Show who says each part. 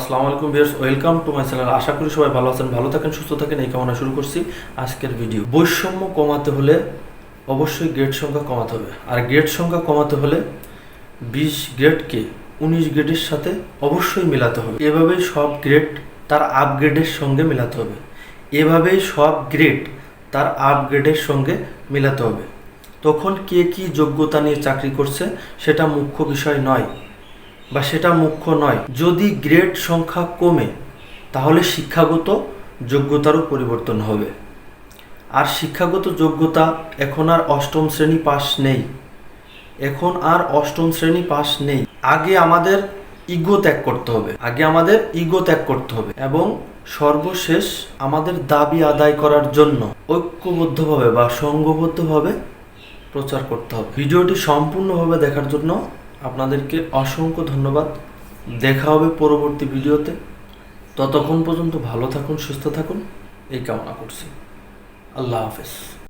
Speaker 1: আসসালামু আলাইকুম viewers, welcome to my channel. আশা করি সবাই ভালো আছেন, ভালো থাকেন, সুস্থ থাকেন। এই কামনা শুরু করছি আজকের ভিডিও। বৈষম্য কমাতে হলে অবশ্যই গ্রেড সংখ্যা কমাতে হবে। আর গ্রেড সংখ্যা কমাতে হলে বিশ গ্রেডকে উনিশ গ্রেডের সাথে অবশ্যই মেলাতে হবে। এভাবেই সব গ্রেড তার আপগ্রেডের সঙ্গে মেলাতে হবে। এভাবেই সব গ্রেড তার আপগ্রেডের সঙ্গে মেলাতে হবে। তখন কে কি যোগ্যতা নিয়ে চাকরি করছে সেটা মুখ্য বিষয় নয়। বা সেটা মুখ্য নয়। যদি গ্রেড সংখ্যা কমে, তাহলে শিক্ষাগত যোগ্যতারও পরিবর্তন হবে। আর শিক্ষাগত যোগ্যতা এখন আর অষ্টম শ্রেণি পাস নেই। এখন আর অষ্টম শ্রেণি পাস নেই। আগে আমাদের ইগো ত্যাগ করতে হবে। আগে আমাদের ইগো ত্যাগ করতে হবে এবং সর্বশেষ আমাদের দাবি আদায় করার জন্য ঐক্যবদ্ধভাবে বা সংঘবদ্ধভাবে প্রচার করতে হবে। ভিডিওটি সম্পূর্ণভাবে দেখার জন্য আপনাদেরকে অসংখ্য ধন্যবাদ। দেখা হবে পরবর্তী ভিডিওতে। ততক্ষণ পর্যন্ত ভালো থাকুন, সুস্থ থাকুন। এই কামনা করছি। আল্লাহ হাফেজ।